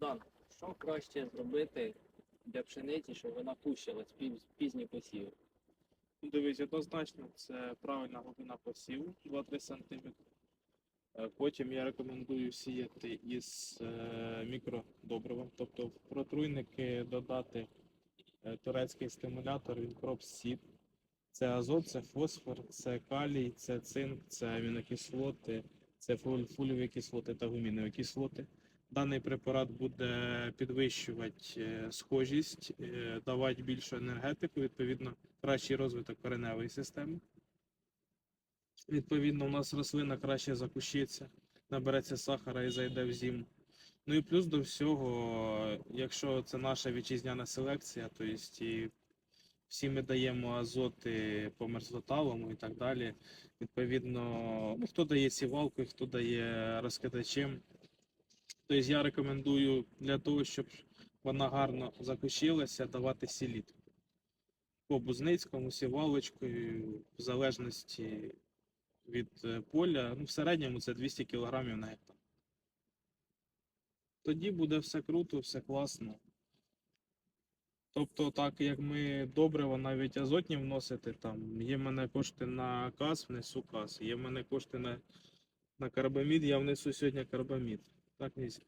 Богдан, що краще зробити для пшениці, щоб вона кущилась пізні посіви? Ну, Дивись, однозначно, це правильна глибина посіву 2-3 см. Потім я рекомендую сіяти із е, мікродобривом, тобто в протруйники додати е, турецький стимулятор від Seed. Це азот, це фосфор, це калій, це цинк, це амінокислоти, це фольові кислоти та гумінові кислоти. Даний препарат буде підвищувати е, схожість, е, давати більшу енергетику, відповідно, кращий розвиток кореневої системи. Відповідно, у нас рослина краще закущиться, набереться сахара і зайде в зиму. Ну і плюс до всього, якщо це наша вітчизняна селекція, то і всі ми даємо азоти по мерзлоталому і так далі. Відповідно, ну, хто дає сівалкою, хто дає розкидачем. Тобто я рекомендую для того, щоб вона гарно закущилася, давати сіліт. По бузницькому, сівалочкою, в залежності від е, поля, ну, в середньому це 200 кг на гектар. Тоді буде все круто, все класно. Тобто, так як ми добриво навіть азотні вносити, там є в мене кошти на каз, внесу каз, є в мене кошти на, на карбамід, я внесу сьогодні карбамід. Так, Нізі?